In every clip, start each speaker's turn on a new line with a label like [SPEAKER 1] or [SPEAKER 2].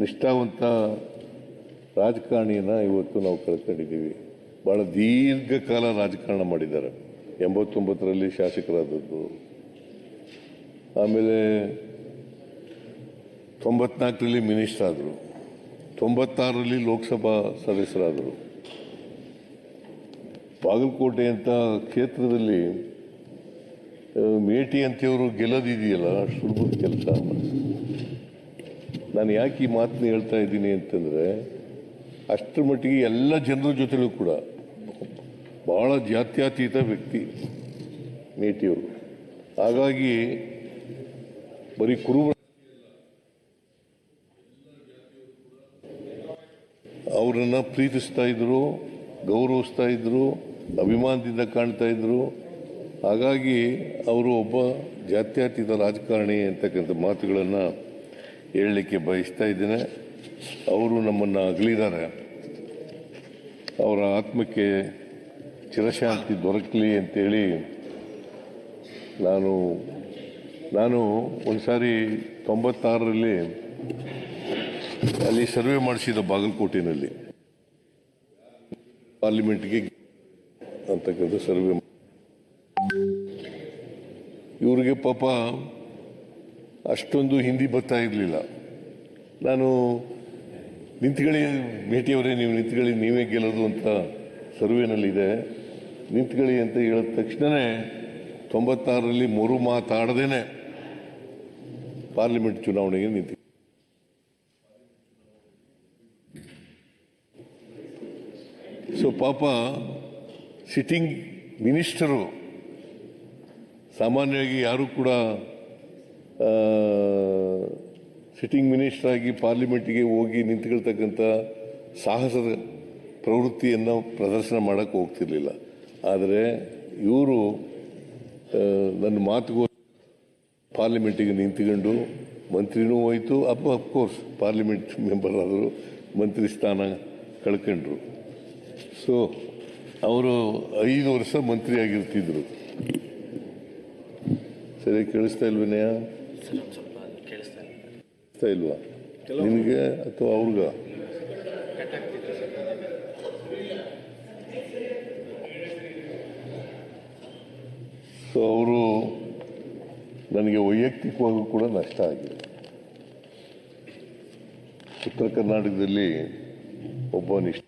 [SPEAKER 1] ನಿಷ್ಠಾವಂತ ರಾಜಕಾರಣಿಯನ್ನು ಇವತ್ತು ನಾವು ಕಳ್ಕೊಂಡಿದ್ದೀವಿ. ಭಾಳ ದೀರ್ಘಕಾಲ ರಾಜಕಾರಣ ಮಾಡಿದ್ದಾರೆ. ಎಂಬತ್ತೊಂಬತ್ತರಲ್ಲಿ ಶಾಸಕರಾದದ್ದು. ಆಮೇಲೆ ತೊಂಬತ್ನಾಲ್ಕರಲ್ಲಿ ಮಿನಿಸ್ಟರ್ ಆದರು. ತೊಂಬತ್ತಾರರಲ್ಲಿ ಲೋಕಸಭಾ ಸದಸ್ಯರಾದರು. ಬಾಗಲಕೋಟೆ ಅಂತ ಕ್ಷೇತ್ರದಲ್ಲಿ ಮೇಟಿ ಅಂತೇವರು ಗೆಲ್ಲದಿದೆಯಲ್ಲ ಸುಲಭದ ಕೆಲಸ. ನಾನು ಯಾಕೆ ಈ ಮಾತನ್ನ ಹೇಳ್ತಾ ಇದ್ದೀನಿ ಅಂತಂದರೆ ಅಷ್ಟರ ಮಟ್ಟಿಗೆ ಎಲ್ಲ ಜನರ ಜೊತೆಲೂ ಕೂಡ ಭಾಳ ಜಾತ್ಯತೀತ ವ್ಯಕ್ತಿ ನೇಟಿವ್ ಹಾಗಾಗಿ ಬರೀ ಕುರುಬ ಅವರನ್ನು ಪ್ರೀತಿಸ್ತಾ ಇದ್ರು, ಗೌರವಿಸ್ತಾ ಇದ್ರು, ಅಭಿಮಾನದಿಂದ ಕಾಣ್ತಾ ಇದ್ರು. ಹಾಗಾಗಿ ಅವರು ಒಬ್ಬ ಜಾತ್ಯತೀತ ರಾಜಕಾರಣಿ ಅಂತಕ್ಕಂಥ ಮಾತುಗಳನ್ನು ಹೇಳಲಿಕ್ಕೆ ಬಯಸ್ತಾ ಇದ್ದೇನೆ. ಅವರು ನಮ್ಮನ್ನು ಅಗಲಿದ್ದಾರೆ. ಅವರ ಆತ್ಮಕ್ಕೆ ಚಿರಶಾಂತಿ ದೊರಕಲಿ ಅಂತೇಳಿ ನಾನು ನಾನು ಒಂದು ಸಾರಿ ತೊಂಬತ್ತಾರರಲ್ಲಿ ಅಲ್ಲಿ ಸರ್ವೆ ಮಾಡಿಸಿದ ಬಾಗಲಕೋಟೆನಲ್ಲಿ ಪಾರ್ಲಿಮೆಂಟ್ಗೆ ಅಂತಕ್ಕಂಥ ಸರ್ವೆ ಇವರಿಗೆ ಪಾಪ ಅಷ್ಟೊಂದು ಹಿಂದಿ ಬರ್ತಾ ಇರಲಿಲ್ಲ. ನಾನು ನಿಂತ್ಕೊಳ್ಳಿ ಭೇಟಿಯವರೇ ನೀವು ನಿಂತ್ಗಳಿ ನೀವೇ ಗೆಲ್ಲೋದು ಅಂತ ಸರ್ವೇನಲ್ಲಿದೆ. ನಿಂತ್ಕೊಳ್ಳಿ ಅಂತ ಹೇಳಿದ ತಕ್ಷಣವೇ ತೊಂಬತ್ತಾರರಲ್ಲಿ ಮರು ಮಾತಾಡದೇನೆ ಪಾರ್ಲಿಮೆಂಟ್ ಚುನಾವಣೆಗೆ ನಿಂತು ಸೊ ಪಾಪ ಸಿಟ್ಟಿಂಗ್ ಮಿನಿಸ್ಟರು ಸಾಮಾನ್ಯವಾಗಿ ಯಾರೂ ಕೂಡ ಸಿಟ್ಟಿಂಗ್ ಮಿನಿಸ್ಟರ್ ಆಗಿ ಪಾರ್ಲಿಮೆಂಟಿಗೆ ಹೋಗಿ ನಿಂತ್ಕೊಳ್ತಕ್ಕಂಥ ಸಾಹಸದ ಪ್ರವೃತ್ತಿಯನ್ನು ಪ್ರದರ್ಶನ ಮಾಡೋಕ್ಕೆ ಹೋಗ್ತಿರ್ಲಿಲ್ಲ. ಆದರೆ ಇವರು ನನ್ನ ಮಾತುಗೋ ಪಾರ್ಲಿಮೆಂಟಿಗೆ ನಿಂತ್ಕೊಂಡು ಮಂತ್ರಿನೂ ಹೋಯಿತು. ಅಪ್ ಅಫ್ಕೋರ್ಸ್ ಪಾರ್ಲಿಮೆಂಟ್ ಮೆಂಬರ್ ಆದರು ಮಂತ್ರಿ ಸ್ಥಾನ ಕಳ್ಕೊಂಡ್ರು. ಸೊ ಅವರು ಐದು ವರ್ಷ ಮಂತ್ರಿ ಆಗಿರ್ತಿದ್ರು. ಸರಿ, ಕೇಳಿಸ್ತಾ ಇಲ್ವೇನೆಯ
[SPEAKER 2] ಸ್ವಲ್ಪ ಸ್ವಲ್ಪ ಕೇಳಿಸ್ತಾ
[SPEAKER 1] ಇಲ್ವಾ? ನಿಮಗೆ ಅಥವಾ ಅವ್ರಿಗ? ಸೊ ಅವರು ನನಗೆ ವೈಯಕ್ತಿಕವಾಗೂ ಕೂಡ ನಷ್ಟ ಆಗಿದೆ. ಉತ್ತರ ಕರ್ನಾಟಕದಲ್ಲಿ ಒಬ್ಬ ನಿಷ್ಠ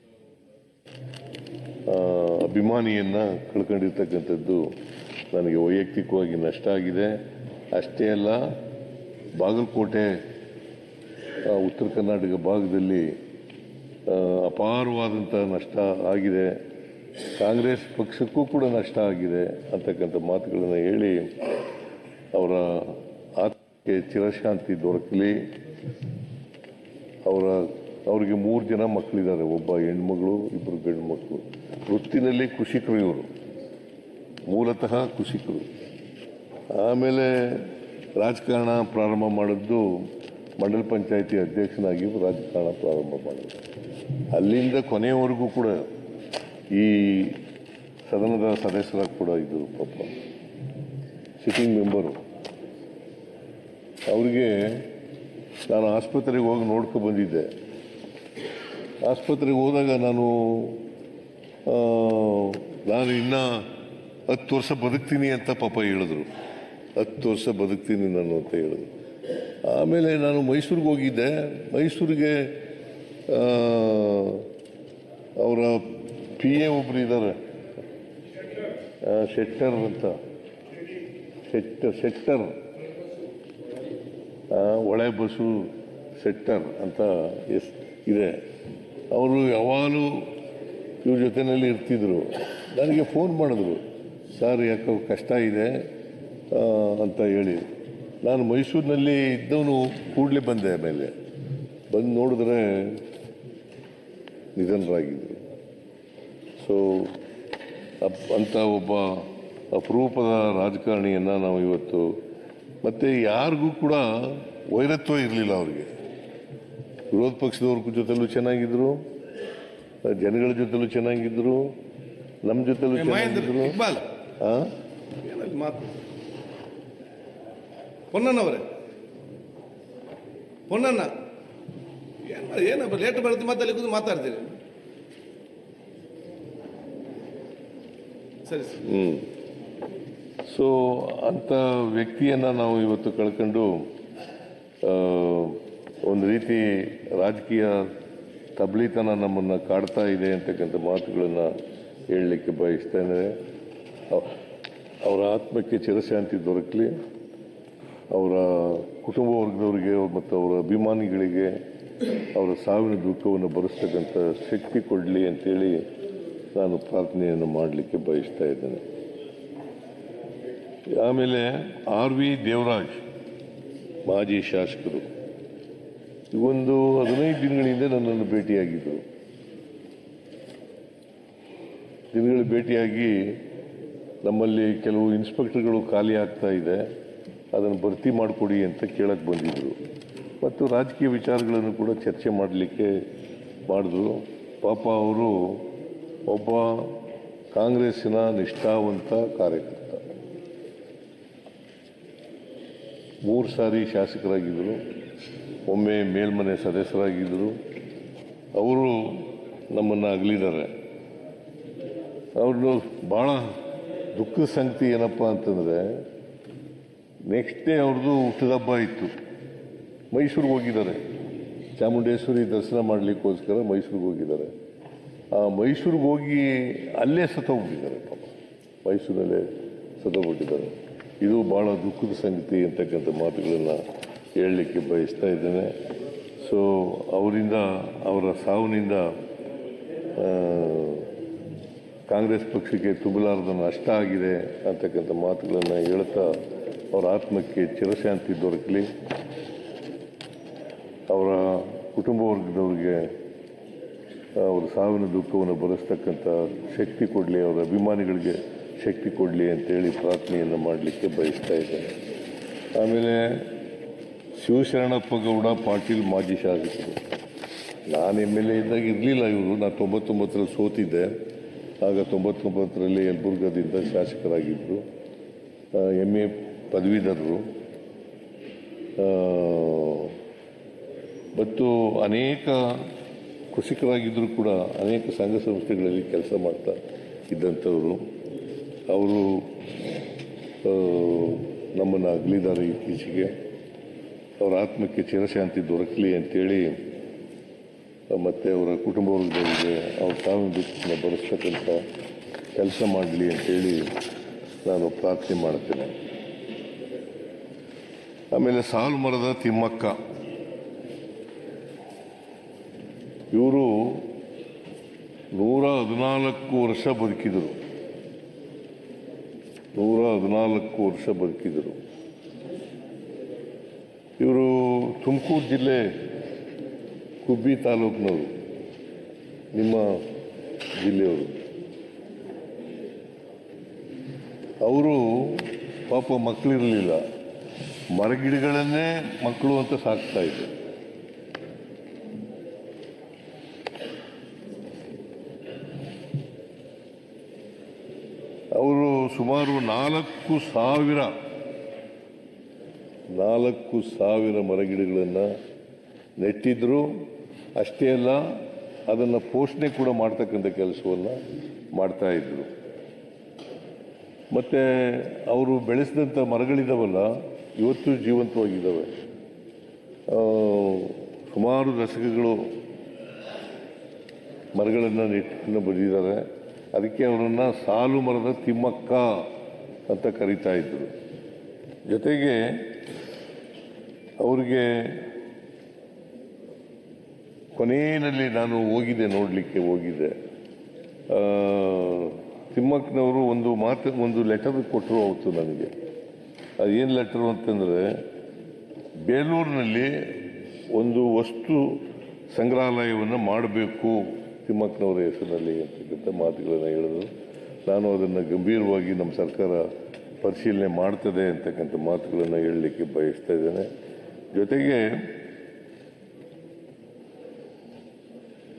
[SPEAKER 1] ಅಭಿಮಾನಿಯನ್ನ ಕಳ್ಕೊಂಡಿರ್ತಕ್ಕಂಥದ್ದು ನನಗೆ ವೈಯಕ್ತಿಕವಾಗಿ ನಷ್ಟ ಆಗಿದೆ. ಅಷ್ಟೇ ಅಲ್ಲ ಬಾಗಲಕೋಟೆ ಉತ್ತರ ಕರ್ನಾಟಕ ಭಾಗದಲ್ಲಿ ಅಪಾರವಾದಂಥ ನಷ್ಟ ಆಗಿದೆ. ಕಾಂಗ್ರೆಸ್ ಪಕ್ಷಕ್ಕೂ ಕೂಡ ನಷ್ಟ ಆಗಿದೆ ಅಂತಕ್ಕಂಥ ಮಾತುಗಳನ್ನು ಹೇಳಿ ಅವರ ಆತ್ಮಕ್ಕೆ ಚಿರಶಾಂತಿ ದೊರಕಲಿ. ಅವರ, ಅವರಿಗೆ ಮೂರು ಜನ ಮಕ್ಕಳಿದ್ದಾರೆ, ಒಬ್ಬ ಹೆಣ್ಮಗಳು ಇಬ್ಬರು ಗಂಡು ಮಕ್ಕಳು ವೃತ್ತಿನಲ್ಲಿ ಕೃಷಿಕರು ಇವರು. ಮೂಲತಃ ಕೃಷಿಕರು. ಆಮೇಲೆ ರಾಜಕಾರಣ ಪ್ರಾರಂಭ ಮಾಡಿದ್ದು ಮಂಡಲ ಪಂಚಾಯಿತಿ ಅಧ್ಯಕ್ಷನಾಗಿ ರಾಜಕಾರಣ ಪ್ರಾರಂಭ ಮಾಡಿದ್ದು ಅಲ್ಲಿಂದ ಕೊನೆಯವರೆಗೂ ಕೂಡ ಈ ಸದನದ ಸದಸ್ಯರಾಗಿ ಕೂಡ ಇದ್ದರು ಪಾಪ ಸಿಟ್ಟಿಂಗ್ ಮೆಂಬರು ಅವರಿಗೆ ನಾನು ಆಸ್ಪತ್ರೆಗೆ ಹೋಗಿ ನೋಡ್ಕೊ ಬಂದಿದ್ದೆ. ಆಸ್ಪತ್ರೆಗೆ ಹೋದಾಗ ನಾನು ನಾನು ಇನ್ನೂ ಹತ್ತು ವರ್ಷ ಬದುಕ್ತೀನಿ ಅಂತ ಪಾಪ ಹೇಳಿದ್ರು. ಹತ್ತು ವರ್ಷ ಬದುಕ್ತೀನಿ ನಾನು ಅಂತ ಹೇಳಿದ್ರು. ಆಮೇಲೆ ನಾನು ಮೈಸೂರಿಗೆ ಹೋಗಿದ್ದೆ. ಮೈಸೂರಿಗೆ ಅವರ ಪಿ ಎ ಒಬ್ರು ಇದ್ದಾರೆ ಶೆಟ್ಟರ್ ಅಂತ. ಶೆಟ್ಟರ್ ಶೆಟ್ಟರ್. ಒಳೆ ಬಸ್ಸು ಶೆಟ್ಟರ್ ಅಂತ ಎಸ್, ಇದೆ. ಅವರು ಯಾವಾಗಲೂ ಇವ್ರ ಜೊತೆಯಲ್ಲಿ ಇರ್ತಿದ್ರು. ನನಗೆ ಫೋನ್ ಮಾಡಿದ್ರು. ಸರ್, ಯಾಕೋ ಕಷ್ಟ ಇದೆ? ಅಂತ ಹೇಳಿ. ನಾನು ಮೈಸೂರಿನಲ್ಲಿ ಇದ್ದವನು ಕೂಡಲೇ ಬಂದೆ ಆಮೇಲೆ. ಬಂದು ನೋಡಿದ್ರೆ ನಿಧನರಾಗಿದ್ದರು ಸೊ ಅಪ್ ಅಂಥ ಒಬ್ಬ ಅಪರೂಪದ ರಾಜಕಾರಣಿಯನ್ನು ನಾವು ಇವತ್ತು ಮತ್ತು ಯಾರಿಗೂ ಕೂಡ ವೈರತ್ವ ಇರಲಿಲ್ಲ ಅವರಿಗೆ. ವಿರೋಧ ಪಕ್ಷದವ್ರ ಜೊತೆಲೂ ಚೆನ್ನಾಗಿದ್ರು ಜನಗಳ ಜೊತೆಲೂ ಚೆನ್ನಾಗಿದ್ದರು ನಮ್ಮ ಜೊತೆಲೂ
[SPEAKER 3] ಚೆನ್ನಾಗಿದ್ದರು
[SPEAKER 1] ಚೆನ್ನಾಗಿದ್ರು
[SPEAKER 3] ಇಕ್ಬಾಲ್
[SPEAKER 1] ಆ?
[SPEAKER 3] ಏನಲ್ಲಿ ಮಾತು ಪೊನ್ನನವರೇ ಪೊನ್ನಣ್ಣ. ಏನು ಏನಪ್ಪ ಲೇಟ್ ಬರುತ್ತೆ ಮತ್ತೆ ಅಲ್ಲಿ ಕೂತು ಮಾತಾಡ್ತೀರಿ? ಸರಿ
[SPEAKER 1] ಹ್ಞೂ ಸೊ ಅಂಥ ವ್ಯಕ್ತಿಯನ್ನು ನಾವು ಇವತ್ತು ಕಳ್ಕೊಂಡು ಒಂದು ರೀತಿ ರಾಜಕೀಯ ತಬ್ಲಿತನ ನಮ್ಮನ್ನು ಕಾಡ್ತಾ ಇದೆ ಅಂತಕ್ಕಂಥ ಮಾತುಗಳನ್ನು ಹೇಳಲಿಕ್ಕೆ ಬಯಸ್ತೇನೆ ಅವರ ಆತ್ಮಕ್ಕೆ ಚಿರಶಾಂತಿ ದೊರಕಲಿ. ಅವರ ಕುಟುಂಬ ವರ್ಗದವರಿಗೆ ಮತ್ತು ಅವರ ಅಭಿಮಾನಿಗಳಿಗೆ ಅವರ ಸಾವಿನ ದುಃಖವನ್ನು ಭರಿಸ್ತಕ್ಕಂಥ ಶಕ್ತಿ ಕೊಡಲಿ ಅಂತೇಳಿ ನಾನು ಪ್ರಾರ್ಥನೆಯನ್ನು ಮಾಡಲಿಕ್ಕೆ ಬಯಸ್ತಾ ಇದ್ದೇನೆ. ಆಮೇಲೆ ಆರ್ ವಿ ದೇವರಾಜ್, ಮಾಜಿ ಶಾಸಕರು. ಒಂದು ಹದಿನೈದು ದಿನಗಳಿಂದ ನನ್ನನ್ನು ಭೇಟಿಯಾಗಿದ್ದರು ದಿನಗಳು ಭೇಟಿಯಾಗಿ ನಮ್ಮಲ್ಲಿ ಕೆಲವು ಇನ್ಸ್ಪೆಕ್ಟರ್ಗಳು ಖಾಲಿ ಆಗ್ತಾ ಇದೆ. ಅದನ್ನು ಭರ್ತಿ ಮಾಡಿಕೊಡಿ ಅಂತ ಕೇಳಕ್ಕೆ ಬಂದಿದ್ದರು ಮತ್ತು ರಾಜಕೀಯ ವಿಚಾರಗಳನ್ನು ಕೂಡ ಚರ್ಚೆ ಮಾಡಲಿಕ್ಕೆ ಮಾಡಿದ್ರು. ಪಾಪ ಅವರು ಒಬ್ಬ ಕಾಂಗ್ರೆಸ್ಸಿನ ನಿಷ್ಠಾವಂತ ಕಾರ್ಯಕರ್ತ. ಮೂರು ಸಾರಿ ಶಾಸಕರಾಗಿದ್ದರು. ಒಮ್ಮೆ ಮೇಲ್ಮನೆ ಸದಸ್ಯರಾಗಿದ್ದರು. ಅವರು ನಮ್ಮನ್ನು ಅಗಲಿದ್ದಾರೆ. ಅವರು ಭಾಳ ದುಃಖದ ಸಂಗತಿ ಏನಪ್ಪ ಅಂತಂದರೆ ನೆಕ್ಸ್ಟ್ ಡೇ ಅವ್ರದ್ದು ಹುಟ್ಟಿದಬ್ಬ ಇತ್ತು. ಮೈಸೂರಿಗೆ ಹೋಗಿದ್ದಾರೆ. ಚಾಮುಂಡೇಶ್ವರಿ ದರ್ಶನ ಮಾಡಲಿಕ್ಕೋಸ್ಕರ ಮೈಸೂರಿಗೆ ಹೋಗಿದ್ದಾರೆ. ಆ ಮೈಸೂರಿಗೆ ಹೋಗಿ ಅಲ್ಲೇ ಸತ್ತೋಗ್ಬಿಟ್ಟಿದ್ದಾರೆ ಪಾಪ. ಮೈಸೂರಲ್ಲೇ ಸತ್ತೋಗ್ಬಿಟ್ಟಿದ್ದಾರೆ. ಇದು ಭಾಳ ದುಃಖದ ಸಂಗತಿ ಅಂತಕ್ಕಂಥ ಮಾತುಗಳನ್ನು ಹೇಳಲಿಕ್ಕೆ ಬಯಸ್ತಾ ಇದ್ದೇನೆ. ಸೊ ಅವರಿಂದ, ಅವರ ಸಾವಿನಿಂದ ಕಾಂಗ್ರೆಸ್ ಪಕ್ಷಕ್ಕೆ ತುಂಬಲಾರದ ನಷ್ಟ ಆಗಿದೆ ಅಂತಕ್ಕಂಥ ಮಾತುಗಳನ್ನು ಹೇಳ್ತಾ ಅವರ ಆತ್ಮಕ್ಕೆ ಚಿರಶಾಂತಿ ದೊರಕಲಿ, ಅವರ ಕುಟುಂಬ ವರ್ಗದವರಿಗೆ ಅವರ ಸಾವಿನ ದುಃಖವನ್ನು ಬರೆಸ್ತಕ್ಕಂಥ ಶಕ್ತಿ ಕೊಡಲಿ, ಅವರ ಅಭಿಮಾನಿಗಳಿಗೆ ಶಕ್ತಿ ಕೊಡಲಿ ಅಂತೇಳಿ ಪ್ರಾರ್ಥನೆಯನ್ನು ಮಾಡಲಿಕ್ಕೆ ಬಯಸ್ತಾ ಇದ್ದೇನೆ. ಆಮೇಲೆ ಶಿವಶರಣಪ್ಪ ಗೌಡ ಪಾಟೀಲ್ ಮಾಜಿ ಶಾಸಕರು. ನಾನು ಎಂ ಎಲ್ ಎ ಇದ್ದಾಗ ಇರಲಿಲ್ಲ ಇವರು. ನಾನು ತೊಂಬತ್ತೊಂಬತ್ತರಲ್ಲಿ ಸೋತಿದ್ದೆ. ಆಗ ತೊಂಬತ್ತೊಂಬತ್ತರಲ್ಲಿ ಯಲಬುರ್ಗದಿಂದ ಶಾಸಕರಾಗಿದ್ದರು. ಎಂ ಎ ಪದವೀಧರರು. ಮತ್ತು ಅನೇಕ ಕೃಷಿಕರಾಗಿದ್ದರೂ ಕೂಡ ಅನೇಕ ಸಂಘ ಸಂಸ್ಥೆಗಳಲ್ಲಿ ಕೆಲಸ ಮಾಡ್ತಾ ಇದ್ದಂಥವರು. ಅವರು ನಮ್ಮನ್ನು ಅಗಲಿದ್ದಾರೆ ಇತ್ತೀಚೆಗೆ. ಅವರ ಆತ್ಮಕ್ಕೆ ಚಿರಶಾಂತಿ ದೊರಕಲಿ ಅಂತೇಳಿ, ಮತ್ತು ಅವರ ಕುಟುಂಬ ವರ್ಗದವರಿಗೆ ಅವ್ರ ಸಾವಿನ ದುಃಖವನ್ನು ಬರೆಸ್ತಕ್ಕಂಥ ಕೆಲಸ ಮಾಡಲಿ ಅಂತೇಳಿ ನಾನು ಪ್ರಾರ್ಥನೆ ಮಾಡ್ತೇನೆ. ಆಮೇಲೆ ಸಾಲು ಮರದ ತಿಮ್ಮಕ್ಕ. ಇವರು ನೂರ ಹದಿನಾಲ್ಕು ವರ್ಷ ಬದುಕಿದರು. ನೂರ ಹದಿನಾಲ್ಕು ವರ್ಷ ಬದುಕಿದರು. ಇವರು ತುಮಕೂರು ಜಿಲ್ಲೆ ಕುಬ್ಬಿ ತಾಲೂಕಿನವರು, ನಿಮ್ಮ ಜಿಲ್ಲೆಯವರು. ಅವರು ಪಾಪ ಮಕ್ಕಳಿರಲಿಲ್ಲ ಮರಗಿಡಗಳನ್ನೇ ಮಕ್ಕಳು ಅಂತ ಸಾಕ್ತಾ ಇದ್ರು. ಅವರು ಸುಮಾರು ನಾಲ್ಕು ಸಾವಿರ ನಾಲ್ಕು ಸಾವಿರ ಮರಗಿಡಗಳನ್ನು ನೆಟ್ಟಿದ್ರು. ಅಷ್ಟೇ ಅಲ್ಲ, ಅದನ್ನು ಪೋಷಣೆ ಕೂಡ ಮಾಡ್ತಕ್ಕಂಥ ಕೆಲಸವನ್ನು ಮಾಡ್ತಾ ಇದ್ರು. ಮತ್ತು, ಅವರು ಬೆಳೆಸಿದಂಥ ಮರಗಳಿದಾವಲ್ಲ ಇವತ್ತು ಜೀವಂತವಾಗಿದ್ದಾವೆ. ಸುಮಾರು ದಶಕಗಳು ಮರಗಳನ್ನು ನೆಟ್ಟು ಬಂದಿದ್ದಾರೆ. ಅದಕ್ಕೆ ಅವರನ್ನು ಸಾಲು ಮರದ ತಿಮ್ಮಕ್ಕ ಅಂತ ಕರೀತಾ ಇದ್ದರು ಜೊತೆಗೆ ಅವರಿಗೆ ಕೊನೆಯಲ್ಲಿ ನಾನು ಹೋಗಿದ್ದೆ, ನೋಡಲಿಕ್ಕೆ ಹೋಗಿದ್ದೆ. ತಿಮ್ಮಕ್ಕನವರು ಒಂದು ಮಾತು, ಒಂದು ಲೆಟರ್ ಕೊಟ್ಟರು ಅವತ್ತು ನನಗೆ. ಅದೇನು ಲೆಟರ್ ಅಂತಂದರೆ ಬೇಲೂರಿನಲ್ಲಿ ಒಂದು ವಸ್ತು ಸಂಗ್ರಹಾಲಯವನ್ನು ಮಾಡಬೇಕು ತಿಮ್ಮಕ್ಕನವರ ಹೆಸರಿನಲ್ಲಿ ಅಂತಕ್ಕಂಥ ಮಾತುಗಳನ್ನು ಹೇಳಿದ್ರು. ನಾನು ಅದನ್ನು ಗಂಭೀರವಾಗಿ ನಮ್ಮ ಸರ್ಕಾರ ಪರಿಶೀಲನೆ ಮಾಡ್ತದೆ ಅಂತಕ್ಕಂಥ ಮಾತುಗಳನ್ನು ಹೇಳಲಿಕ್ಕೆ ಬಯಸ್ತಾ ಇದ್ದೇನೆ. ಜೊತೆಗೆ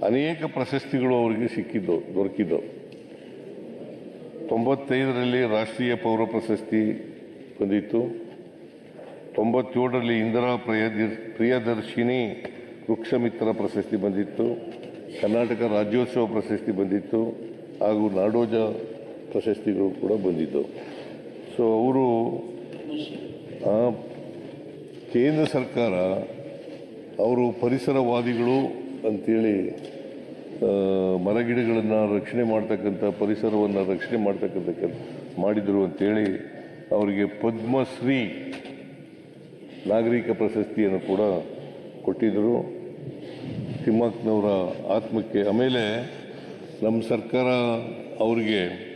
[SPEAKER 1] ಅನೇಕ ಪ್ರಶಸ್ತಿಗಳು ಅವರಿಗೆ ಸಿಕ್ಕಿದ್ದವು ದೊರಕಿದ್ದವು ತೊಂಬತ್ತೈದರಲ್ಲಿ ರಾಷ್ಟ್ರೀಯ ಪೌರ ಪ್ರಶಸ್ತಿ ಬಂದಿತ್ತು. ತೊಂಬತ್ತೇಳರಲ್ಲಿ ಇಂದಿರಾ ಪ್ರಿಯದರ್ ಪ್ರಿಯದರ್ಶಿನಿ ವೃಕ್ಷಮಿತ್ರ ಪ್ರಶಸ್ತಿ ಬಂದಿತ್ತು. ಕರ್ನಾಟಕ ರಾಜ್ಯೋತ್ಸವ ಪ್ರಶಸ್ತಿ ಬಂದಿತ್ತು. ಹಾಗೂ ನಾಡೋಜ ಪ್ರಶಸ್ತಿಗಳು ಕೂಡ ಬಂದಿದ್ದವು. ಸೊ ಅವರು ಕೇಂದ್ರ ಸರ್ಕಾರ ಅವರು ಪರಿಸರವಾದಿಗಳು ಅಂತೇಳಿ ಆ, ಮರಗಿಡಗಳನ್ನು ರಕ್ಷಣೆ ಮಾಡ್ತಕ್ಕಂಥ ಪರಿಸರವನ್ನು ರಕ್ಷಣೆ ಮಾಡ್ತಕ್ಕಂಥ ಕೆಲಸ ಮಾಡಿದರು ಅಂತೇಳಿ ಅವರಿಗೆ ಪದ್ಮಶ್ರೀ ನಾಗರಿಕ ಪ್ರಶಸ್ತಿಯನ್ನು ಕೂಡ ಕೊಟ್ಟಿದ್ದರು. ತಿಮ್ಮಕ್ಕನವರ ಆತ್ಮಕ್ಕೆ ಆಮೇಲೆ ನಮ್ಮ ಸರ್ಕಾರ ಅವರಿಗೆ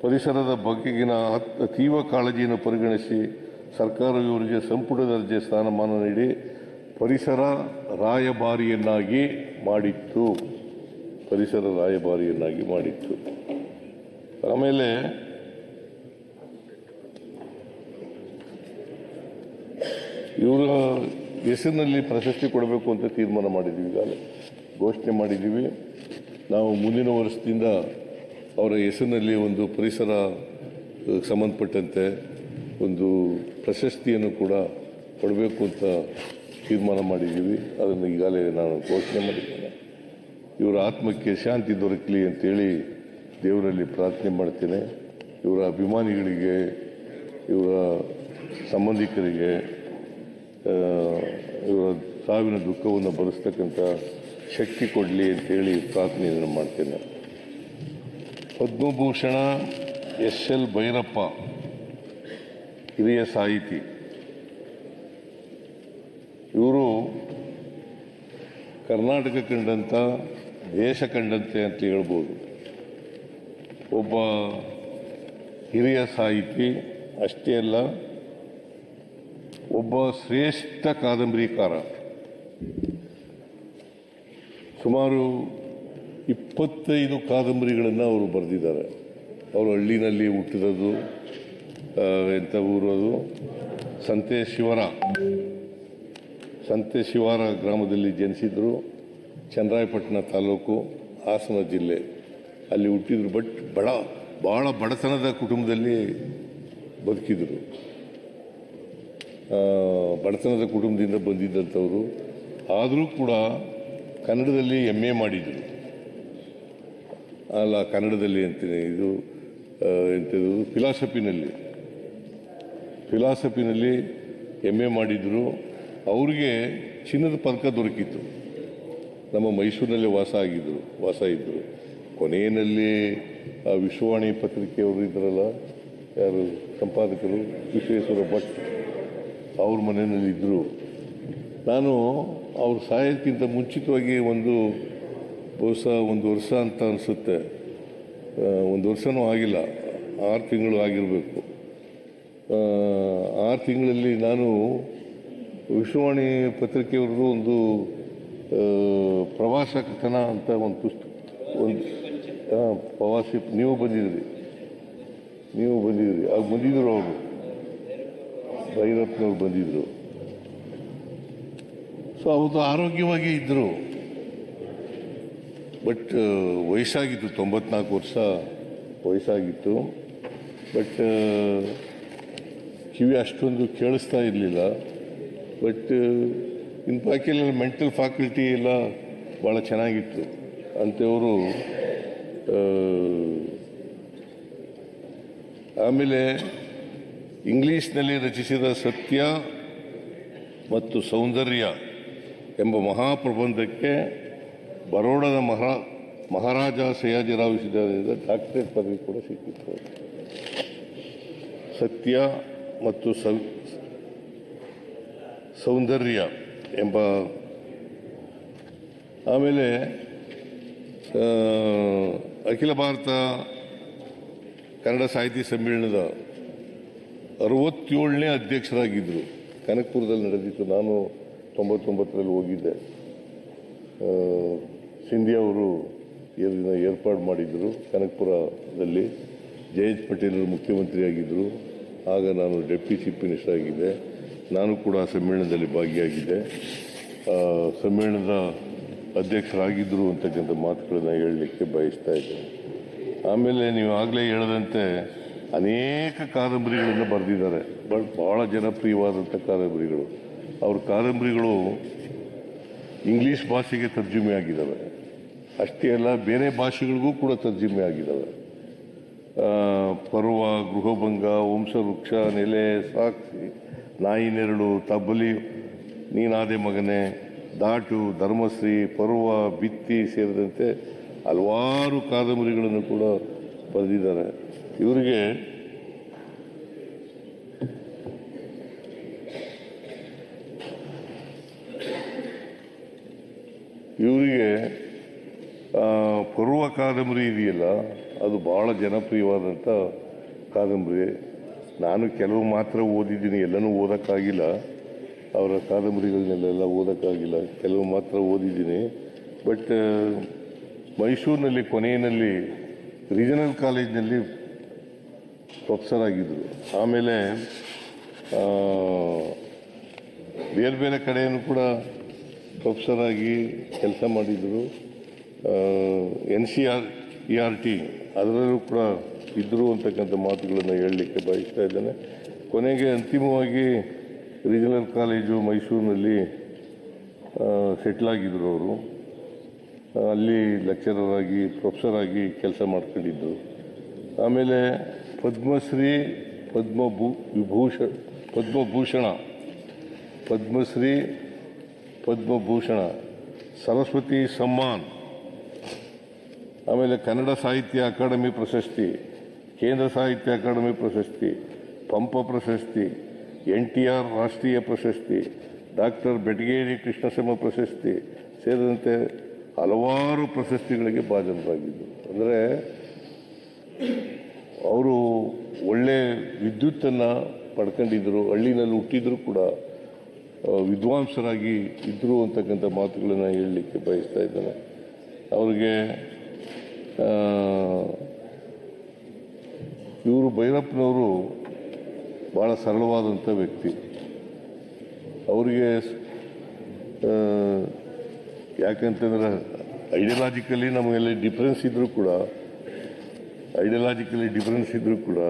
[SPEAKER 1] ಪರಿಸರದ ಬಗೆಗಿನ ಅತ್- ಅತೀವ ಕಾಳಜಿಯನ್ನು ಪರಿಗಣಿಸಿ ಸರ್ಕಾರ ಇವರಿಗೆ ಸಂಪುಟ ದರ್ಜೆ ಸ್ಥಾನಮಾನ ನೀಡಿ ಪರಿಸರ ರಾಯಭಾರಿಯನ್ನಾಗಿ ಮಾಡಿತ್ತು. ಪರಿಸರ ರಾಯಭಾರಿಯನ್ನಾಗಿ ಮಾಡಿತ್ತು. ಆಮೇಲೆ ಇವರ ಹೆಸರಿನಲ್ಲಿ ಪ್ರಶಸ್ತಿ ಕೊಡಬೇಕು ಅಂತ ತೀರ್ಮಾನ ಮಾಡಿದ್ದೀವಿ ಈಗಾಗಲೇ. ಘೋಷಣೆ ಮಾಡಿದ್ದೀವಿ ನಾವು ಮುಂದಿನ ವರ್ಷದಿಂದ ಅವರ ಹೆಸರಿನಲ್ಲಿ ಒಂದು ಪರಿಸರ ಸಂಬಂಧಪಟ್ಟಂತೆ ಒಂದು ಪ್ರಶಸ್ತಿಯನ್ನು ಕೂಡ ಕೊಡಬೇಕು ಅಂತ ತೀರ್ಮಾನ ಮಾಡಿದ್ದೀವಿ ಅದನ್ನು ಈಗಾಗಲೇ ನಾನು ಘೋಷಣೆ ಮಾಡಿದ್ದೇನೆ ಇವರ ಆತ್ಮಕ್ಕೆ ಶಾಂತಿ ದೊರಕಲಿ ಅಂತೇಳಿ ದೇವರಲ್ಲಿ ಪ್ರಾರ್ಥನೆ ಮಾಡ್ತೇನೆ. ಇವರ ಅಭಿಮಾನಿಗಳಿಗೆ, ಇವರ ಸಂಬಂಧಿಕರಿಗೆ ಇವರ ಸಾವಿನ ದುಃಖವನ್ನು ಭರಿಸ್ತಕ್ಕಂಥ ಶಕ್ತಿ ಕೊಡಲಿ ಅಂತೇಳಿ ಪ್ರಾರ್ಥನೆಯನ್ನು ಮಾಡ್ತೇನೆ. ಪದ್ಮಭೂಷಣ ಎಸ್ ಎಲ್ ಭೈರಪ್ಪ, ಹಿರಿಯ ಸಾಹಿತಿ. ಇವರು ಕರ್ನಾಟಕ ಕಂಡಂಥ ದೇಶ ಕಂಡಂತೆ ಅಂತ ಹೇಳ್ಬೋದು. ಒಬ್ಬ ಹಿರಿಯ ಸಾಹಿತಿ, ಅಷ್ಟೇ ಅಲ್ಲ, ಒಬ್ಬ ಶ್ರೇಷ್ಠ ಕಾದಂಬರಿಕಾರ. ಸುಮಾರು ಇಪ್ಪತ್ತೈದು ಕಾದಂಬರಿಗಳನ್ನು ಅವರು ಬರೆದಿದ್ದಾರೆ. ಅವರು ಹಳ್ಳಿನಲ್ಲಿ ಹುಟ್ಟಿದದು ಎಂಥ ಊರು ಅದು? ಸಂತೆ ಶಿವರ. ಸಂತೆ ಶಿವಾರ ಗ್ರಾಮದಲ್ಲಿ ಜನಿಸಿದ್ರು. ಚನ್ನರಾಯಪಟ್ಟಣ ತಾಲೂಕು ಹಾಸನ ಜಿಲ್ಲೆ. ಅಲ್ಲಿ ಹುಟ್ಟಿದ್ರು ಬಟ್ ಬಡ ಭಾಳ ಬಡತನದ ಕುಟುಂಬದಲ್ಲಿ ಬದುಕಿದರು. ಬಡತನದ ಕುಟುಂಬದಿಂದ ಬಂದಿದ್ದಂಥವರು. ಆದರೂ ಕೂಡ ಕನ್ನಡದಲ್ಲಿ ಎಂ ಎ ಮಾಡಿದರು. ಅಲ್ಲ, ಕನ್ನಡದಲ್ಲಿ ಅಂತೀನಿ, ಇದು ಎಂಥದ್ದು, ಫಿಲಾಸಫಿನಲ್ಲಿ. ಫಿಲಾಸಫಿನಲ್ಲಿ ಎಂ ಎ ಮಾಡಿದರು. ಅವ್ರಿಗೆ ಚಿನ್ನದ ಪದಕ ದೊರಕಿತ್ತು. ನಮ್ಮ ಮೈಸೂರಿನಲ್ಲೇ ವಾಸ ಆಗಿದ್ದರು ವಾಸ ಇದ್ದರು ಕೊನೆಯಲ್ಲಿ ಆ ವಿಶ್ವವಾಣಿ ಪತ್ರಿಕೆಯವರು ಇದ್ರಲ್ಲ, ಯಾರು ಸಂಪಾದಕರು, ವಿಶ್ವೇಶ್ವರ ಭಟ್ ಅವ್ರ ಮನೆಯಲ್ಲಿ ಇದ್ದರು ನಾನು ಅವ್ರ ಸಹಾಯಕ್ಕಿಂತ ಮುಂಚಿತವಾಗಿ ಒಂದು, ಬಹುಶಃ ಒಂದು ವರ್ಷ ಅಂತ ಅನಿಸುತ್ತೆ. ಒಂದು ವರ್ಷವೂ ಆಗಿಲ್ಲ, ಆರು ತಿಂಗಳು ಆಗಿರಬೇಕು. ಆರು ತಿಂಗಳಲ್ಲಿ ನಾನು ವಿಶ್ವವಾಣಿ ಪತ್ರಿಕೆಯವ್ರದ್ದು ಒಂದು ಪ್ರವಾಸ ಕಥನ ಅಂತ ಒಂದು ಪುಸ್ತಕ ಒಂದು ಪ್ರವಾಸಿ ನೀವು ಬಂದಿದ್ರಿ. ನೀವು ಬಂದಿದ್ರಿ. ಆಗ ಬಂದಿದ್ರು ಅವರು. ಭೈರಪ್ಪನವ್ರು ಬಂದಿದ್ರು. ಸೊ ಅವರು ಆರೋಗ್ಯವಾಗಿ ಇದ್ದರು ಬಟ್ ವಯಸ್ಸಾಗಿತ್ತು. ತೊಂಬತ್ನಾಲ್ಕು ವರ್ಷ ವಯಸ್ಸಾಗಿತ್ತು. ಬಟ್ ಕಿವಿ ಅಷ್ಟೊಂದು ಕೇಳಿಸ್ತಾ ಇರಲಿಲ್ಲ. ಬಟ್ ಇನ್ನು ಬಾಕಿಯೆಲ್ಲ ಮೆಂಟಲ್ ಫ್ಯಾಕಲ್ಟಿ ಎಲ್ಲ ಭಾಳ ಚೆನ್ನಾಗಿತ್ತು ಅಂಥವರು ಆಮೇಲೆ ಇಂಗ್ಲೀಷ್ನಲ್ಲಿ ರಚಿಸಿದ ಸತ್ಯ ಮತ್ತು ಸೌಂದರ್ಯ ಎಂಬ ಮಹಾಪ್ರಬಂಧಕ್ಕೆ ಬರೋಡದ ಮಹಾ, ಮಹಾರಾಜ ಸಯಾಜಿರಾವ್ ವಿಶ್ವವಿದ್ಯಾಲಯದ ಡಾಕ್ಟರೇಟ್ ಪದವಿ ಕೂಡ ಸಿಕ್ಕಿತ್ತು. ಸತ್ಯ ಮತ್ತು ಸೌಂದರ್ಯ ಎಂಬ ಆಮೇಲೆ ಅಖಿಲ ಭಾರತ ಕನ್ನಡ ಸಾಹಿತ್ಯ ಸಮ್ಮೇಳನದ ಅರವತ್ತೇಳನೇ ಅಧ್ಯಕ್ಷರಾಗಿದ್ದರು ಕನಕಪುರದಲ್ಲಿ ನಡೆದಿತ್ತು. ನಾನು ತೊಂಬತ್ತೊಂಬತ್ತರಲ್ಲಿ ಹೋಗಿದ್ದೆ. ಸಿಂಧಿಯಾ ಅವರು ಏರ್ಪಾಡು ಮಾಡಿದ್ದರು ಕನಕಪುರದಲ್ಲಿ. ಜಯಂತ್ ಪಟೇಲರು ಮುಖ್ಯಮಂತ್ರಿಯಾಗಿದ್ದರು ಆಗ ನಾನು ಡೆಪ್ಟಿ ಚೀಫ್ ಮಿನಿಸ್ಟರ್ ಆಗಿದ್ದೆ. ನಾನು ಕೂಡ ಸಮ್ಮೇಳನದಲ್ಲಿ ಭಾಗಿಯಾಗಿದ್ದೆ. ಸಮ್ಮೇಳನದ ಅಧ್ಯಕ್ಷರಾಗಿದ್ದರು ಅಂತಕ್ಕಂಥ ಮಾತುಗಳನ್ನು ಹೇಳಲಿಕ್ಕೆ ಬಯಸ್ತಾ ಇದ್ದೇನೆ ಆಮೇಲೆ ನೀವು ಆಗಲೇ ಹೇಳದಂತೆ ಅನೇಕ ಕಾದಂಬರಿಗಳನ್ನು ಬರೆದಿದ್ದಾರೆ. ಬಟ್ ಭಾಳ ಜನಪ್ರಿಯವಾದಂಥ ಕಾದಂಬರಿಗಳು. ಅವ್ರ ಕಾದಂಬರಿಗಳು ಇಂಗ್ಲೀಷ್ ಭಾಷೆಗೆ ತರ್ಜುಮೆ ಆಗಿದ್ದಾವೆ. ಅಷ್ಟೇ ಅಲ್ಲ, ಬೇರೆ ಭಾಷೆಗಳಿಗೂ ಕೂಡ ತರ್ಜುಮೆ ಆಗಿದ್ದಾವೆ. ಪರ್ವ, ಗೃಹಭಂಗ, ವಂಶವೃಕ್ಷ, ನೆಲೆ, ಸಾಕ್ಷಿ ನಾಯಿ ನೆರಳು ತಬ್ಬಲಿ, ನೀನಾದೆ ಮಗನೇ, ದಾಟು, ಧರ್ಮಶ್ರೀ, ಪರ್ವ, ಬಿತ್ತಿ ಸೇರಿದಂತೆ ಹಲವಾರು ಕಾದಂಬರಿಗಳನ್ನು ಕೂಡ ಬರೆದಿದ್ದಾರೆ. ಇವರಿಗೆ ಇವರಿಗೆ ಪರ್ವ ಕಾದಂಬರಿ ಇದೆಯಲ್ಲ, ಅದು ಭಾಳ ಜನಪ್ರಿಯವಾದಂಥ ಕಾದಂಬರಿ. ನಾನು ಕೆಲವು ಮಾತ್ರ ಓದಿದ್ದೀನಿ, ಎಲ್ಲನೂ ಓದೋಕ್ಕಾಗಿಲ್ಲ. ಅವರ ಕಾದಂಬರಿಗಳನ್ನೆಲ್ಲ ಓದೋಕ್ಕಾಗಿಲ್ಲ, ಕೆಲವು ಮಾತ್ರ ಓದಿದ್ದೀನಿ. ಬಟ್ ಮೈಸೂರಿನಲ್ಲಿ, ಕೊನೆಯಲ್ಲಿ, ರೀಜನಲ್ ಕಾಲೇಜ್ನಲ್ಲಿ ಪ್ರೊಫೆಸರ್ ಆಗಿದ್ದರು. ಆಮೇಲೆ ಬೇರೆ ಬೇರೆ ಕಡೆಯೂ ಕೂಡ ಪ್ರೊಫೆಸರ್ ಆಗಿ ಕೆಲಸ ಮಾಡಿದರು N C R, E R T, ಅದರಲ್ಲೂ ಕೂಡ ಇದ್ದರು ಅಂತಕ್ಕಂಥ ಮಾತುಗಳನ್ನು ಹೇಳಲಿಕ್ಕೆ ಬಯಸ್ತಾ ಇದ್ದೇನೆ. ಕೊನೆಗೆ ಅಂತಿಮವಾಗಿ ರೀಜನಲ್ ಕಾಲೇಜು ಮೈಸೂರಿನಲ್ಲಿ ಸೆಟ್ಲಾಗಿದ್ದರು ಅವರು. ಅಲ್ಲಿ ಲೆಕ್ಚರರ್ ಆಗಿ ಪ್ರೊಫೆಸರ್ ಆಗಿ ಕೆಲಸ ಮಾಡ್ಕೊಂಡಿದ್ದರು ಆಮೇಲೆ ಪದ್ಮಶ್ರೀ, ಪದ್ಮಭೂ, ವಿಭೂಷ, ಪದ್ಮಭೂಷಣ, ಪದ್ಮಶ್ರೀ, ಪದ್ಮಭೂಷಣ, ಸರಸ್ವತಿ ಸಮ್ಮಾನ್, ಆಮೇಲೆ ಕನ್ನಡ ಸಾಹಿತ್ಯ ಅಕಾಡೆಮಿ ಪ್ರಶಸ್ತಿ ಕೇಂದ್ರ ಸಾಹಿತ್ಯ ಅಕಾಡೆಮಿ ಪ್ರಶಸ್ತಿ, ಪಂಪ ಪ್ರಶಸ್ತಿ, ಎನ್ ಟಿ ಆರ್ ರಾಷ್ಟ್ರೀಯ ಪ್ರಶಸ್ತಿ, ಡಾಕ್ಟರ್ ಬೆಟಗೇರಿ ಕೃಷ್ಣಸಮ ಪ್ರಶಸ್ತಿ ಸೇರಿದಂತೆ ಹಲವಾರು ಪ್ರಶಸ್ತಿಗಳಿಗೆ ಭಾಜನರಾಗಿದ್ದರು. ಅಂದರೆ ಅವರು ಒಳ್ಳೆ ವಿದ್ಯುತ್ತನ್ನು ಪಡ್ಕೊಂಡಿದ್ದರು ಹಳ್ಳಿನಲ್ಲಿ ಹುಟ್ಟಿದ್ರು ಕೂಡ ವಿದ್ವಾಂಸರಾಗಿ ಇದ್ದರು ಅಂತಕ್ಕಂಥ ಮಾತುಗಳನ್ನು ಹೇಳಲಿಕ್ಕೆ ಬಯಸ್ತಾ ಇದ್ದೇನೆ. ಅವ್ರಿಗೆ ಇವರು ಭೈರಪ್ಪನವರು ಭಾಳ ಸರಳವಾದಂಥ ವ್ಯಕ್ತಿ. ಅವರಿಗೆ ಯಾಕಂತಂದ್ರೆ ಐಡಿಯಾಲಜಿಕಲಿ ನಮಗೆಲ್ಲ ಡಿಫ್ರೆನ್ಸ್ ಇದ್ದರೂ ಕೂಡ, ಐಡಿಯಾಲಜಿಕಲಿ ಡಿಫ್ರೆನ್ಸ್ ಇದ್ದರೂ ಕೂಡ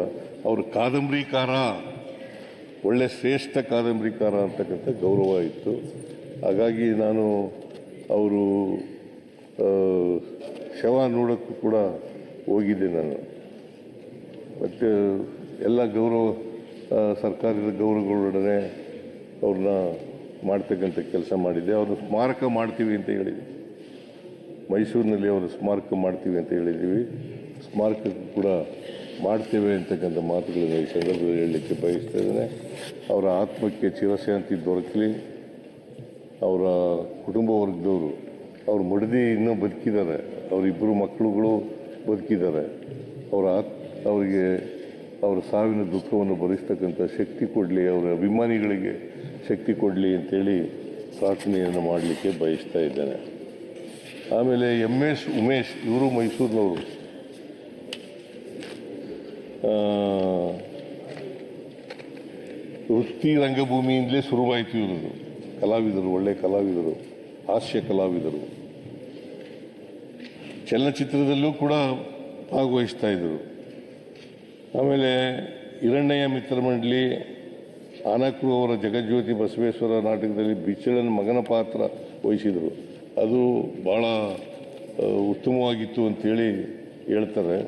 [SPEAKER 1] ಅವರು ಕಾದಂಬರಿಕಾರ, ಒಳ್ಳೆ ಶ್ರೇಷ್ಠ ಕಾದಂಬರಿಕಾರ ಅಂತಕ್ಕಂಥ ಗೌರವ ಇತ್ತು. ಹಾಗಾಗಿ ನಾನು ಅವರು ಶವ ನೋಡೋಕ್ಕೂ ಕೂಡ ಹೋಗಿದ್ದೆ ನಾನು. ಮತ್ತು ಎಲ್ಲ ಗೌರವ ಸರ್ಕಾರದ ಗೌರವಗಳೊಡನೆ ಅವ್ರನ್ನ ಮಾಡ್ತಕ್ಕಂಥ ಕೆಲಸ ಮಾಡಿದ್ದೆ. ಅವರು ಸ್ಮಾರಕ ಮಾಡ್ತೀವಿ ಅಂತ ಹೇಳಿದ್ವಿ. ಮೈಸೂರಿನಲ್ಲಿ ಅವರು ಸ್ಮಾರಕ ಮಾಡ್ತೀವಿ ಅಂತ ಹೇಳಿದ್ದೀವಿ ಸ್ಮಾರಕ ಕೂಡ ಮಾಡ್ತೇವೆ ಅಂತಕ್ಕಂಥ ಮಾತುಗಳನ್ನು ಈ ಸಂದರ್ಭದಲ್ಲಿ ಹೇಳಲಿಕ್ಕೆ ಬಯಸ್ತಾ ಇದ್ದೇನೆ. ಅವರ ಆತ್ಮಕ್ಕೆ ಚಿರಶಾಂತಿ ದೊರಕಲಿ. ಅವರ ಕುಟುಂಬ ವರ್ಗದವರು, ಅವ್ರ ಮಡದಿ ಇನ್ನೂ ಬದುಕಿದ್ದಾರೆ. ಅವರಿಬ್ಬರು ಮಕ್ಕಳುಗಳು ಬದುಕಿದ್ದಾರೆ. ಅವರ ಆತ್ ಅವರಿಗೆ ಅವರ ಸಾವಿನ ದುಃಖವನ್ನು ಭರಿಸ್ತಕ್ಕಂಥ ಶಕ್ತಿ ಕೊಡಲಿ, ಅವರ ಅಭಿಮಾನಿಗಳಿಗೆ ಶಕ್ತಿ ಕೊಡಲಿ ಅಂತೇಳಿ ಪ್ರಾರ್ಥನೆಯನ್ನು ಮಾಡಲಿಕ್ಕೆ ಬಯಸ್ತಾ ಇದ್ದೇನೆ. ಆಮೇಲೆ ಎಂ ಎಸ್ ಉಮೇಶ್, ಇವರು ಮೈಸೂರಿನವರು. ವೃತ್ತಿ ರಂಗಭೂಮಿಯಿಂದಲೇ ಶುರುವಾಯಿತು ಇವರು ಕಲಾವಿದರು, ಒಳ್ಳೆ ಕಲಾವಿದರು, ಹಾಸ್ಯ ಕಲಾವಿದರು. ಚಲನಚಿತ್ರದಲ್ಲೂ ಕೂಡ ಭಾಗವಹಿಸ್ತಾ ಇದ್ದರು. ಆಮೇಲೆ ಹಿರಣ್ಣಯ್ಯ ಮಿತ್ರ ಮಂಡಳಿ, ಆನಕ್ರು ಅವರ ಜಗಜ್ಯೋತಿ ಬಸವೇಶ್ವರ ನಾಟಕದಲ್ಲಿ ಬಿಚ್ಚಳನ ಮಗನ ಪಾತ್ರ ವಹಿಸಿದರು. ಅದು ಭಾಳ ಉತ್ತಮವಾಗಿತ್ತು ಅಂತೇಳಿ ಹೇಳ್ತಾರೆ.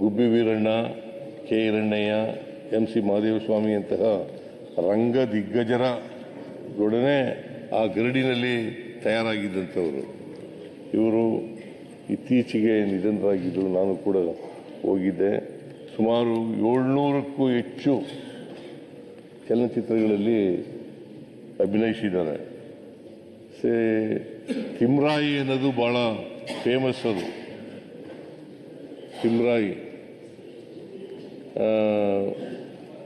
[SPEAKER 1] Gubbi Veeranna, K Hirannayya M C ಮಹಾದೇವಸ್ವಾಮಿಯಂತಹ ರಂಗ ರಂಗ ದಿಗ್ಗಜರೊಡನೆ ಆ ಗರಡಿನಲ್ಲಿ ತಯಾರಾಗಿದ್ದಂಥವರು. ಇವರು ಇತ್ತೀಚೆಗೆ ನಿಧನರಾಗಿದ್ದರು ನಾನು ಕೂಡ ಹೋಗಿದ್ದೆ. ಸುಮಾರು ಏಳ್ನೂರಕ್ಕೂ ಹೆಚ್ಚು ಚಲನಚಿತ್ರಗಳಲ್ಲಿ ಅಭಿನಯಿಸಿದ್ದಾರೆ. ಸೇ, ತಿಮ್ರಾಯಿ ಅನ್ನೋದು ಭಾಳ ಫೇಮಸ್ ಅದು. ತಿಮ್ರಾಯಿ.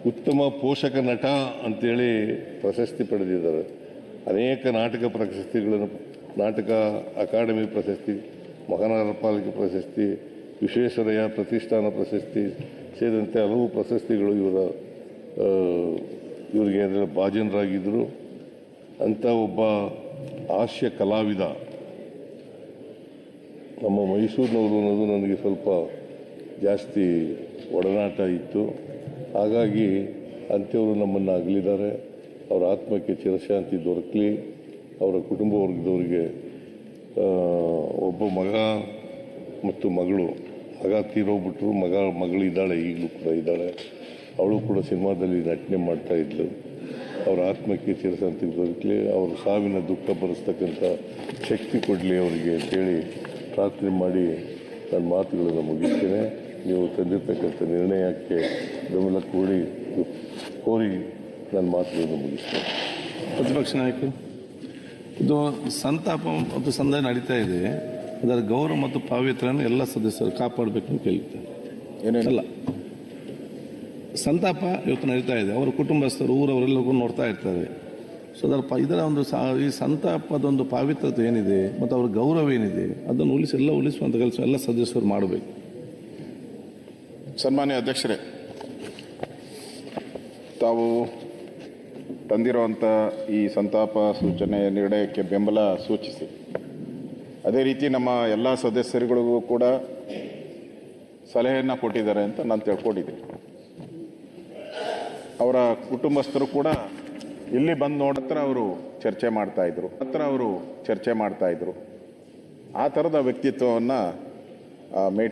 [SPEAKER 1] ಉತ್ತಮ ಪೋಷಕ ನಟ ಅಂತೇಳಿ ಪ್ರಶಸ್ತಿ ಪಡೆದಿದ್ದಾರೆ. ಅನೇಕ ನಾಟಕ ಪ್ರಶಸ್ತಿಗಳನ್ನು, ನಾಟಕ ಅಕಾಡೆಮಿ ಪ್ರಶಸ್ತಿ ಮಹಾನಗರ ಪಾಲಿಕೆ ಪ್ರಶಸ್ತಿ ವಿಶ್ವೇಶ್ವರಯ್ಯ ಪ್ರತಿಷ್ಠಾನ ಪ್ರಶಸ್ತಿ ಸೇರಿದಂತೆ ಹಲವು ಪ್ರಶಸ್ತಿಗಳು ಇವರ ಇವರಿಗೆ ಅದರ ಭಾಜನರಾಗಿದ್ದರು ಅಂಥ ಒಬ್ಬ ಹಾಸ್ಯ ಕಲಾವಿದ ನಮ್ಮ ಮೈಸೂರಿನವರು ಅನ್ನೋದು ನನಗೆ ಸ್ವಲ್ಪ ಜಾಸ್ತಿ ಒಡನಾಟ ಇತ್ತು. ಹಾಗಾಗಿ ಅಂಥವರು ನಮ್ಮನ್ನು ಅಗಲಿದ್ದಾರೆ ಅವರ ಆತ್ಮಕ್ಕೆ ಚಿರಶಾಂತಿ ದೊರಕಲಿ. ಅವರ ಕುಟುಂಬ ವರ್ಗದವರಿಗೆ ಒಬ್ಬ ಮಗ ಮತ್ತು ಮಗಳು ಮಗ ತೀರೋಗ್ಬಿಟ್ರು ಮಗ, ಮಗಳಿದ್ದಾಳೆ, ಈಗಲೂ ಕೂಡ ಇದ್ದಾಳೆ. ಅವಳು ಕೂಡ ಸಿನಿಮಾದಲ್ಲಿ ನಟನೆ ಮಾಡ್ತಾ ಇದ್ಲು. ಅವರ ಆತ್ಮಕ್ಕೆ ಚಿರಶಾಂತಿ ದೊರಕಲಿ ಅವ್ರ ಸಾವಿನ ದುಃಖ ಬರೆಸ್ತಕ್ಕಂಥ ಶಕ್ತಿ ಕೊಡಲಿ ಅವರಿಗೆ ಅಂತೇಳಿ ಪ್ರಾರ್ಥನೆ ಮಾಡಿ ನನ್ನ ಮಾತುಗಳನ್ನು ಮುಗಿಸ್ತೇನೆ. ನೀವು ತಂದಿರ್ತಕ್ಕಂಥ ನಿರ್ಣಯಕ್ಕೆ ಬೆಂಬಲ ಕೂಡಿ ಕೋರಿ ನನ್ನ ಮಾತುಗಳನ್ನು ಮುಗಿಸ್ತೇನೆ.
[SPEAKER 3] ಪ್ರತಿಪಕ್ಷ ನಾಯಕರು, ಇದು ಸಂತಾಪ ಮತ್ತು ಸಂಧಾನ ನಡೀತಾ ಇದೆ. ಅದರ ಗೌರವ ಮತ್ತು ಪಾವಿತ್ರ್ಯನ ಎಲ್ಲ ಸದಸ್ಯರು ಕಾಪಾಡಬೇಕು ಅಂತ ಕೇಳ್ತಾರೆ. ಏನೇನಲ್ಲ ಸಂತಾಪ ಇವತ್ತು ನಡೀತಾ ಇದೆ. ಅವರ ಕುಟುಂಬಸ್ಥರು ಊರವರೆಲ್ಲರಿಗೂ ನೋಡ್ತಾ ಇರ್ತಾರೆ. ಸೊ ಅದರ ಪ ಇದರ ಒಂದು ಸಾ ಈ ಸಂತಾಪದೊಂದು ಪಾವಿತ್ರತೆ ಏನಿದೆ ಮತ್ತು ಅವರ ಗೌರವ ಏನಿದೆ ಅದನ್ನು ಉಳಿಸಿ ಎಲ್ಲ ಉಳಿಸುವಂಥ ಕೆಲಸ ಎಲ್ಲ ಸದಸ್ಯರು ಮಾಡಬೇಕು.
[SPEAKER 4] ಸನ್ಮಾನ್ಯ ಅಧ್ಯಕ್ಷರೇ ತಾವು ತಂದಿರುವಂಥ ಈ ಸಂತಾಪ ಸೂಚನೆ ನಿರ್ಣಯಕ್ಕೆ ಬೆಂಬಲ ಸೂಚಿಸಿ. ಅದೇ ರೀತಿ ನಮ್ಮ ಎಲ್ಲ ಸದಸ್ಯರುಗಳಿಗೂ ಕೂಡ ಸಲಹೆಯನ್ನು ಕೊಟ್ಟಿದ್ದಾರೆ ಅಂತ ನಾನು ತಿಳ್ಕೊಂಡಿದ್ದೀನಿ. ಅವರ ಕುಟುಂಬಸ್ಥರು ಕೂಡ ಇಲ್ಲಿ ಬಂದು ನೋಡತ್ರ ಅವರು ಚರ್ಚೆ ಮಾಡ್ತಾಯಿದ್ರು ಹತ್ರ ಅವರು ಚರ್ಚೆ ಮಾಡ್ತಾಯಿದ್ರು ಆ ಥರದ ವ್ಯಕ್ತಿತ್ವವನ್ನು ಮೇಟ್